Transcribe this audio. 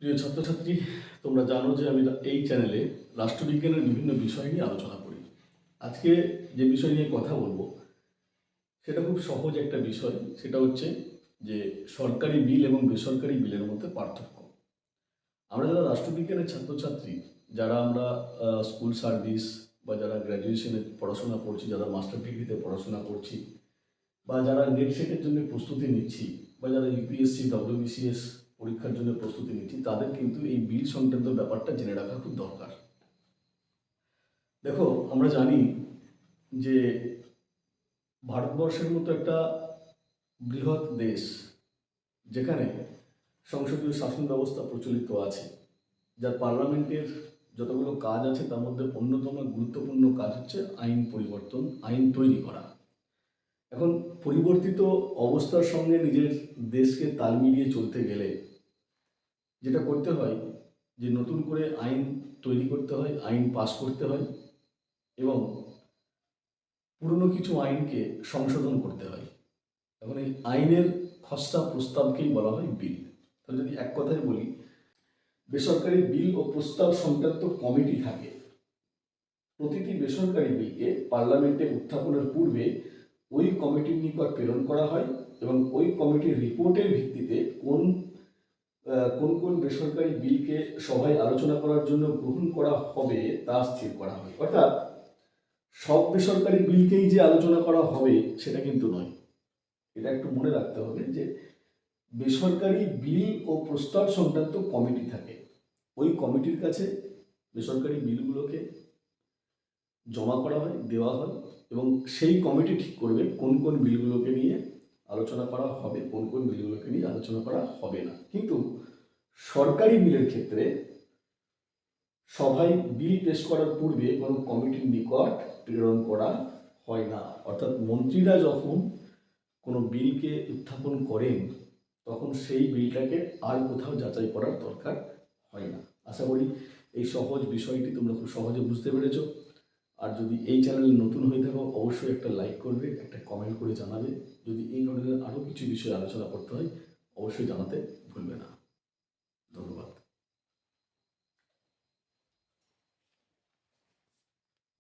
প্রিয় ছাত্রছাত্রী, তোমরা জানো যে আমি এই চ্যানেলে রাষ্ট্রবিজ্ঞানের বিভিন্ন বিষয় নিয়ে আলোচনা করি। আজকে যে বিষয় নিয়ে কথা বলব, সেটা খুব সহজ একটা বিষয়। সেটা হচ্ছে যে সরকারি বিল এবং বেসরকারি বিলের মধ্যে পার্থক্য। আমরা যারা রাষ্ট্রবিজ্ঞানের ছাত্রছাত্রী, যারা আমরা স্কুল সার্ভিস বা যারা গ্র্যাজুয়েশনে পড়াশোনা করছি, যারা মাস্টার ডিগ্রিতে পড়াশোনা করছি, বা যারা নেট সেটের জন্য প্রস্তুতি নিচ্ছি, বা যারা ইউপিএসসি ডব্লিউবিসিএস পরীক্ষার জন্য প্রস্তুতি নিচ্ছি। তাদের কিন্তু এই বিল সংক্রান্ত ব্যাপারটা জেনে রাখা খুব দরকার। দেখো, আমরা জানি যে ভারতবর্ষের মতো একটা বৃহৎ দেশ যেখানে সংসদীয় শাসন ব্যবস্থা প্রচলিত আছে, যার পার্লামেন্টের যতগুলো কাজ আছে তার মধ্যে অন্যতম গুরুত্বপূর্ণ কাজ হচ্ছে আইন পরিবর্তন, আইন তৈরি করা। এখন পরিবর্তিত অবস্থার সঙ্গে নিজের দেশকে তাল মিলিয়ে চলতে গেলে যেটা করতে হয় যে নতুন করে আইন তৈরি করতে হয়, আইন পাস করতে হয় এবং পুরনো কিছু আইনকে সংশোধন করতে হয়। এখন এই আইনের খসড়া প্রস্তাবকেই বলা হয় বিল। তাহলে যদি এক কথায় বলি, বেসরকারি বিল ও প্রস্তাব সংক্রান্ত কমিটি থাকে। প্রতিটি বেসরকারি বিলকে পার্লামেন্টে উত্থাপনের পূর্বে ওই কমিটির নিকট প্রেরণ করা হয় এবং ওই কমিটির রিপোর্টের ভিত্তিতে কোন কোন কোন বেসরকারি বিলকে সভায় আলোচনা করার জন্য গ্রহণ করা হবে তা স্থির করা হয় অর্থাৎ সব বেসরকারি বিলকেই যে আলোচনা করা হবে সেটা কিন্তু নয়। এটা একটু মনে রাখতে হবে যে বেসরকারি বিল ও প্রস্তাব সংক্রান্ত কমিটি থাকে। ওই কমিটির কাছে বেসরকারি বিলগুলোকে জমা করা হয়, দেওয়া হয় এবং সেই কমিটি ঠিক করবে কোন কোন বিলগুলোকে নিয়ে আলোচনা করা হবে, কোন কোন বিলগুলোকে নিয়ে আলোচনা করা হবে না। কিন্তু সরকারি বিলের ক্ষেত্রে সভায় বিল পেশ করার পূর্বে কোনো কমিটির নিকট প্রেরণ করা হয় না। অর্থাৎ মন্ত্রীরা যখন কোনো বিলকে উত্থাপন করেন, তখন সেই বিলটাকে আর কোথাও যাচাই করার দরকার হয় না। আশা করি এই সহজ বিষয়টি তোমরা খুব সহজে বুঝতে পেরেছ। আর যদি এই চ্যানেলে নতুন হয়ে থাকো, অবশ্যই একটা লাইক করবে, একটা কমেন্ট করে জানাবে। যদি এই ধরনের আরও কিছু বিষয়ে আলোচনা করতে হয়, অবশ্যই জানাতে ভুলবে না। ধন্যবাদ।